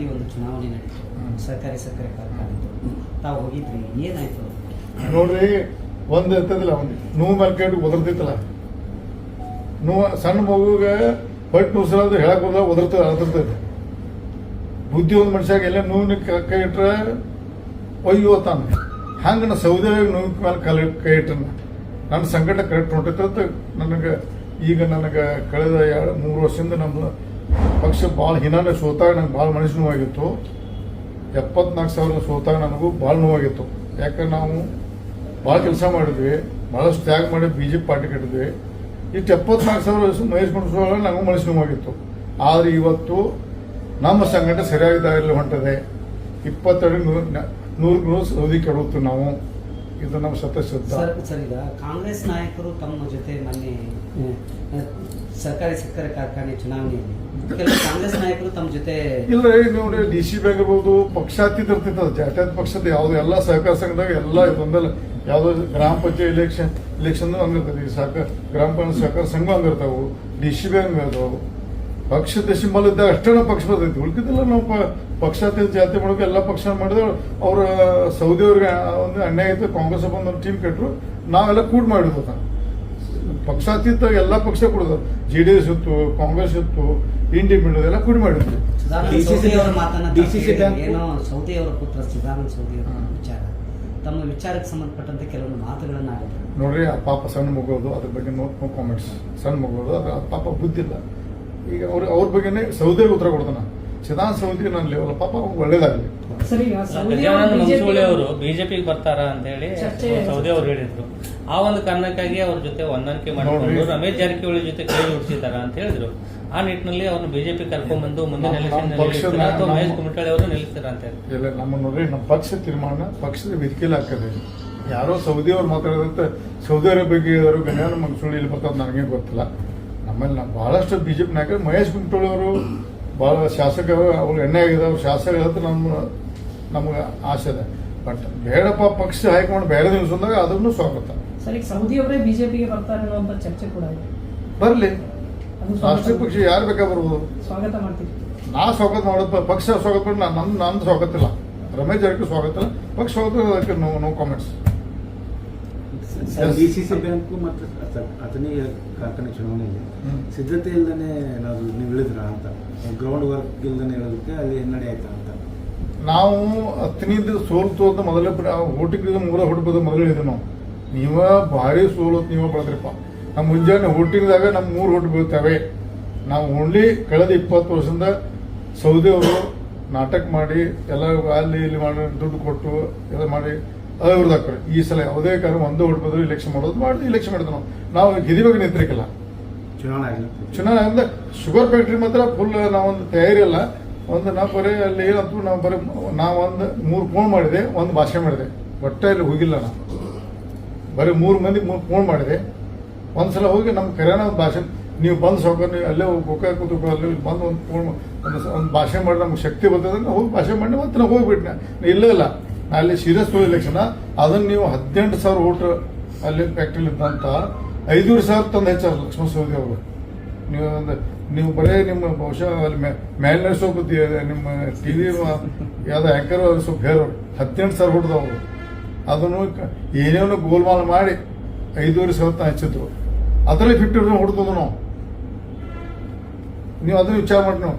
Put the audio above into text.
ಈ ಒಂದು ಚುನಾವಣೆ ನಡೀತು. ಸರ್ಕಾರಿ ಸಕ್ಕರೆ ಕಾರ್ಖಾನೆದು ತಾವು ಹೋಗಿದ್ರಿ ಏನಾಯ್ತು? ನೋಡ್ರಿ ಒಂದು ಇರ್ತದಿಲ್ಲ ಒಂದು ನೋವು ಮಾರ್ಕೆಟ್ ಕೈ ಒದರ್ತಿತ್ತಲ್ಲ. ನೋವು ಸಣ್ಣ ಮಗುಗೆ ಹೊಟ್ಟೆ ನುಸಿರೋದು ಹೇಳಕ್ ಹೋದ ಒದರ್ತದೆ ಅದರ್ತದೆ ಬುದ್ಧಿ ಒಂದು ಮನುಷ್ಯಾಗ ಎಲ್ಲ ನೋವಿನ ಕ- ಇಟ್ರೆ ಒಯ್ಯೋ ತಾನು ಹಂಗೆ ನಾ ಸೌದೆ ನೋವಿನ ಮೇಲೆ ಕೈ ಕೈ ಇಟ್ಟನ. ನನ್ನ ಸಂಕಟ ಕರೆಕ್ಟ್ ಹೊಂಟೈತೆ ನನಗೆ ಈಗ ನನಗೆ ಕಳೆದ ಎರಡು ಮೂರು ವರ್ಷದಿಂದ ನಮ್ಮ ಪಕ್ಷ ಭಾಳ ಹಿನಾನೆ ಸೋತಾಗ ನಂಗೆ ಭಾಳ ಮನಸ್ಸು ನೋವಾಗಿತ್ತು. ಎಪ್ಪತ್ನಾಲ್ಕು ಸಾವಿರ ಸೋತಾಗ ನನಗೂ ಭಾಳ ನೋವಾಗಿತ್ತು. ಯಾಕಂದ್ರೆ ನಾವು ಭಾಳ ಕೆಲಸ ಮಾಡಿದ್ವಿ ಭಾಳಷ್ಟು ತ್ಯಾಗ ಮಾಡಿ ಬಿ ಜೆ ಪಿ ಪಾರ್ಟಿ ಕಟ್ಟಿದ್ವಿ. ಇಷ್ಟು ಎಪ್ಪತ್ನಾಲ್ಕು ಸಾವಿರ ಮಹೇಶ್ ಕುಣಸೋಳ ನನಗೂ ಮನಸ್ಸು ನೋವಾಗಿತ್ತು. ಆದರೆ ಇವತ್ತು ನಮ್ಮ ಸಂಘಟನೆ ಸರಿಯಾಗಿದ್ದಾಗಲಿ ಹೊಂಟದೆ. ಇಪ್ಪತ್ತೆರಡು ನೂರು ನೂರು ಸೌದಿ ಕೆಡುತ್ತೆ ನಾವು. ಇದು ನಮ್ಮ ಸತ್ಯಶ್ರದ್ಧ ಸರ್ ಸರ್ ಈಗ ಕಾಂಗ್ರೆಸ್ ನಾಯಕರು ತಮ್ಮ ಜೊತೆ ಮೊನ್ನೆ ಸರ್ಕಾರಿ ಸಕ್ಕರೆ ಕಾರ್ಖಾನೆ ಚುನಾವಣೆಯಲ್ಲಿ. ಕೆಲವು ಕಾಂಗ್ರೆಸ್ ನಾಯಕರು ತಮ್ಮ ಜೊತೆ ಇಲ್ಲ ನೋಡಿ ಡಿ ಸಿ ಬ್ಯಾಂಕ್ ಇರ್ಬೋದು ಪಕ್ಷಾತೀತ ಇರ್ತಿತ್ತು. ಜಾತ್ಯತ ಪಕ್ಷದ ಯಾವ್ದು ಎಲ್ಲ ಸಹಕಾರ ಸಂಘದಾಗ ಎಲ್ಲ ಇದೊಂದಲ್ಲ. ಯಾವ್ದು ಗ್ರಾಮ ಪಂಚಾಯತ್ ಇಲೆಕ್ಷನ್ ಇಲೆಕ್ಷನ್ ಹಂಗಿರ್ತದೆ ಸಹಕಾರ ಗ್ರಾಮ ಪಂಚಾಯತ್ ಸಹಕಾರ ಸಂಘ ಹಂಗಿರ್ತಾವು ಡಿ ಸಿ ಬ್ಯಾಂಕ್ ಅದಾವು ಪಕ್ಷದ ಸಿಂಬಲ್ ಇದ್ದಾಗ ಅಷ್ಟೇ ನಾವು ಪಕ್ಷ ಬರ್ತೈತಿ. ಉಳ್ಕಿದಿಲ್ಲ ನಾವು ಪ- ಪಕ್ಷಾತೀತ ಜಾತಿ ಮಾಡೋಕೆ ಎಲ್ಲ ಪಕ್ಷ ಮಾಡಿದ್ರು ಅವ್ರ ಸೌದಿ ಅವ್ರಿಗೆ ಒಂದು ಅನ್ಯಾಯ ಆಯ್ತು ಕಾಂಗ್ರೆಸ್ ಬಂದು ಒಂದು ಟೀಮ್ ಕೆಟ್ಟರು ನಾವೆಲ್ಲ ಕೂಡ್ ಮಾಡಿದ್ವು ಅದನ್ನ. ಪಕ್ಷಾತೀತ ಎಲ್ಲ ಪಕ್ಷ ಕೊಡೋದು. ಜೆ ಡಿ ಎಸ್ ಇತ್ತು ಕಾಂಗ್ರೆಸ್ ಇತ್ತು ಇಂಡಿಪೆಂಡೆಂಟ್ ಎಲ್ಲ ಕೂಡಿ ಮಾಡಿದ್ವಿ. ಸದಾನಂದ ಅವರ ಮಾತನ್ನ ತಾವು DCC ಏನೋ ಸೌದಿ ಅವರ ಪುತ್ರ ಸದಾನಂದ ಸೌದಿ ಅವರ ವಿಚಾರ. ತಮ್ಮ ವಿಚಾರಕ್ಕೆ ಸಂಬಂಧಪಟ್ಟಂತೆ ಕೆಲವೊಂದು ಮಾತುಗಳನ್ನ ಆಡಿದ್ರು ನೋಡ್ರಿ ಆ ಪಾಪ ಸಣ್ಣ ಮಗೋದು ಅದ್ರ ಬಗ್ಗೆ ನೋ ನೋ ಕಾಮೆಂಟ್ಸ್ ಸಣ್ಣ ಮಗೋದು ಅದ್ರ ಆ ಪಾಪ ಬುದ್ಧಿಲ್ಲ. ಈಗ ಅವ್ರ ಅವ್ರ ಬಗ್ಗೆನೇ ಸೌದೆ ಉತ್ತರ ಕೊಡ್ತಾನ. ಸೌದಿ ನನ್ನ ಲೆವೆಲ್ ಪಾಪ ಒಳ್ಳೇದಾಗಲಿ. ಗಜಾನನ ಅವರು ಬಿಜೆಪಿ ಬಿಜೆಪಿಗೆ ಬರ್ತಾರ ಅಂತ ಹೇಳಿ ಸೌದಿ ಅವರು ಹೇಳಿದ್ರು. ಆ ಒಂದು ಕಾರಣಕ್ಕಾಗಿ ಅವ್ರ ಜೊತೆ ಹೊಂದಾಣಿಕೆ ಮಾಡಿಕೊಂಡು. ರಮೇಶ್ ಜಾರಕಿಹೊಳಿ ಜೊತೆ ಕೈ ಜೋಡಿಸಿದಾರ ಅಂತ ಹೇಳಿದ್ರು. ಆ ನಿಟ್ಟಿನಲ್ಲಿ ಅವ್ರನ್ನ ಬಿಜೆಪಿ ಕರ್ಕೊಂಡ್ ಬಂದು ಮುಂದಿನ ಎಲೆಕ್ಷನ್ ಅಥವಾ ಮಹೇಶ್ ಕುಮಟಳ್ಳಿ ಅವರು ನಿಲ್ಲಿಸ್ತಾರ ಅಂತ ಹೇಳಿ. ಇಲ್ಲ ನಮ್ಮ ನೋಡ್ರಿ ನಮ್ಮ ಪಕ್ಷ ತೀರ್ಮಾನ ಪಕ್ಷದ ವೇದಿಕೆಯಲ್ಲಿ ಹಾಕದೆ. ಯಾರೋ ಸೌದಿ ಅವ್ರು ಮಾತಾಡೋದಂತ ಸೌದಿ ಅವರ ಬಗ್ಗೆ ಅವರು ಗಣ್ಯಾನ ಮಂಗಸೂಳಿ ಇಲ್ಲಿ ಬರ್ತದೆ ನನಗೆ ಗೊತ್ತಿಲ್ಲ. ನಮ್ಮಲ್ಲಿ ನಮ್ಮ ಬಹಳಷ್ಟು ಬಿಜೆಪಿ ನಾಯಕರು ಮಹೇಶ್ ಕುಮಟೋಳಿ ಅವರು ಭಾಳ ಶಾಸಕರು ಅವ್ರು ಎಣ್ಣೆ ಆಗಿದೆ ಅವ್ರು ಶಾಸಕ ಅಂತ ನಮ್ಮ ನಮ್ಗೆ ಆಸೆ ಇದೆ. ಬಟ್ ಬೇಡಪ್ಪ ಪಕ್ಷ ಹೈಕಮಾಂಡ್ ಬೇರೆ ನಿಲ್ಸಂದಾಗ ಅದನ್ನು ಸ್ವಾಗತ. ಸೌದಿ ಅವರೇ ಬಿಜೆಪಿಗೆ ಬರ್ತಾರೆ ಅನ್ನುವಂತ ಚರ್ಚೆ ಕೂಡ ಇದೆ. ಬರಲಿ. ರಾಷ್ಟ್ರೀಯ ಪಕ್ಷ ಯಾರು ಬೇಕಾ ಬರ್ಬೋದು? ಸ್ವಾಗತ ಮಾಡ್ತೀವಿ. ನಾ ಸ್ವಾಗತ ಮಾಡೋದು ಪಕ್ಷ ಸ್ವಾಗತ ಮಾಡಿ ನಾನು ನನ್ನ ನನ್ನ ಸ್ವಾಗತ ಇಲ್ಲ. ರಮೇಶ್ ಜಾರಕಿಹೊಳಿ ಸ್ವಾಗತ ಇಲ್ಲ. ಪಕ್ಷ ಸ್ವಾಗತ ಅದಕ್ಕೆ no no comments DCC bank ಮತ್ತು ಅತ- ಅಥಣಿ ಕಾರ್ಖಾನೆ ಚುನಾವಣೆಯಲ್ಲಿ. ಸಿದ್ಧತೆ ಇಲ್ಲದೇ ನಾವು ನೀವು ಇಳಿದ್ರ ಅಂತ? ಗ್ರೌಂಡ್ ವರ್ಕ್ ಇಲ್ಲದೇ ಹೇಳೋದಕ್ಕೆ ಅಲ್ಲಿ ಹಿನ್ನಡೆ ಆಯ್ತಾ ಅಂತ? ನಾವು ಹತ್ತನಿಂದ ಸೋಲ್ತು ಅಂತ ಮೊದಲೇ ಓಟಿಂಗ್ ಮೂರ ಹುಡುಕದ ಮೊದಲು ಹೇಳಿದ್ವಿ ನಾವು. ನೀವ ಭಾರಿ ಸೋಲು ನೀವ ಬಳದ್ರಪ್ಪ. ನಮ್ಮ ಮುಂಜಾನೆ ಓಟಿಂಗ್ದಾಗ ನಮ್ಮ ಮೂರು ಹುಟ್ಟು ಬೀಳ್ತವೆ. ನಾವು ಓನ್ಲಿ ಕಳೆದ ಇಪ್ಪತ್ತು ವರ್ಷದಿಂದ ಸೌದಿ ಅವರು ನಾಟಕ ಮಾಡಿ ಎಲ್ಲ ಅಲ್ಲಿ ಇಲ್ಲಿ ಮಾಡಿ ದುಡ್ಡು ಕೊಟ್ಟು ಎಲ್ಲ ಮಾಡಿ ಅವ್ರದ್ದು ಹಾಕ್ತಾರೆ ಈ ಸಲ ಯಾವುದೇ ಕಾರಣ ಒಂದು ಓಟ್ ಬಂದ್ರು ಇಲೆಕ್ಷನ್ ಮಾಡೋದು ಮಾಡಿ ಇಲೆಕ್ಷನ್ ಮಾಡಿದ್ರು ನಾವು. ನಾವು ನಿಂತಿರಕ್ಕಿಲ್ಲ ಚುನಾವಣೆ ಆಗಿಲ್ಲ ಚುನಾವಣೆ ಅಂದ್ರೆ ಶುಗರ್ ಫ್ಯಾಕ್ಟ್ರಿ ಮಾತ್ರ ಫುಲ್ ನಾವೊಂದು ತಯಾರಿ ಅಲ್ಲ. ಒಂದು ನಾವು ಬರೀ ಅಲ್ಲಿ ಏನಂತ ನಾವು ಬರೀ ನಾವೊಂದು ಮೂರು ಫೋನ್ ಮಾಡಿದೆ ಒಂದು ಭಾಷೆ ಮಾಡಿದೆ. ಒಟ್ಟೆ ಅಲ್ಲಿ ಹೋಗಿಲ್ಲ ನಾವು. ಬರೀ ಮೂರು ಮಂದಿ ಮೂರು ಫೋನ್ ಮಾಡಿದೆ. ಒಂದ್ಸಲ ಹೋಗಿ ನಮ್ಮ ಕರೆನ ಒಂದು ಭಾಷೆ ನೀವು ಬಂದು ಸೌಕರ್ಯ ನೀವು ಅಲ್ಲೇ ಹೋಗಿ ಗೋಕಾಕ್ ಕೂತು ಅಲ್ಲಿ ಬಂದು ಒಂದು ಫೋನ್ ಒಂದು ಭಾಷೆ ಮಾಡಿ ನಮ್ಗೆ ಶಕ್ತಿ ಬರ್ತದೆ ಹೋಗಿ ಭಾಷೆ ಮಾಡಿ ಮತ್ತೆ ನಾವು ಹೋಗ್ಬಿಟ್ನೆ. ಇಲ್ಲ ಇಲ್ಲ. ನಾ ಅಲ್ಲಿ ಸೀರಿಯಸ್ ಎಲೆಕ್ಷನ್ ಅದನ್ನ ನೀವು ಹದಿನೆಂಟು ಸಾವಿರ ಓಟ್ ಅಲ್ಲಿ ಫ್ಯಾಕ್ಟ್ರಿಲಿ ಇದ್ದಂಥ ಐದೂರು ಸಾವಿರ ತಂದು ಹೆಚ್ಚಾರ ಲಕ್ಷ್ಮಣ ಸವದಿ ಅವರು. ನೀವು ನೀವು ಬರೀ ನಿಮ್ಮ ಬಹುಶಃ ಅಲ್ಲಿ ಮೇಲಿನ ನಡೆಸೋಕೆ ನಿಮ್ಮ ಟಿ ವಿ ಯಾವ್ದು ಆ್ಯಂಕರ್ ಸ್ವಲ್ಪ ಹೇರೋರು ಹದಿನೆಂಟು ಸಾವಿರ ಹೊಡೆದವರು ಅದನ್ನು ಏನೇನೋ ಗೋಲ್ಮಾಲ್ ಮಾಡಿ ಐದೂವರೆ ಸಾವಿರ ತನಕ ಹಚ್ಚಿದ್ರು. ಅದರಲ್ಲಿ ಫಿಫ್ಟಿ ಪರ್ಸೆಂಟ್ ನಾವು. ನೀವು ಅದನ್ನ ವಿಚಾರ ಮಾಡಿ ನಾವು.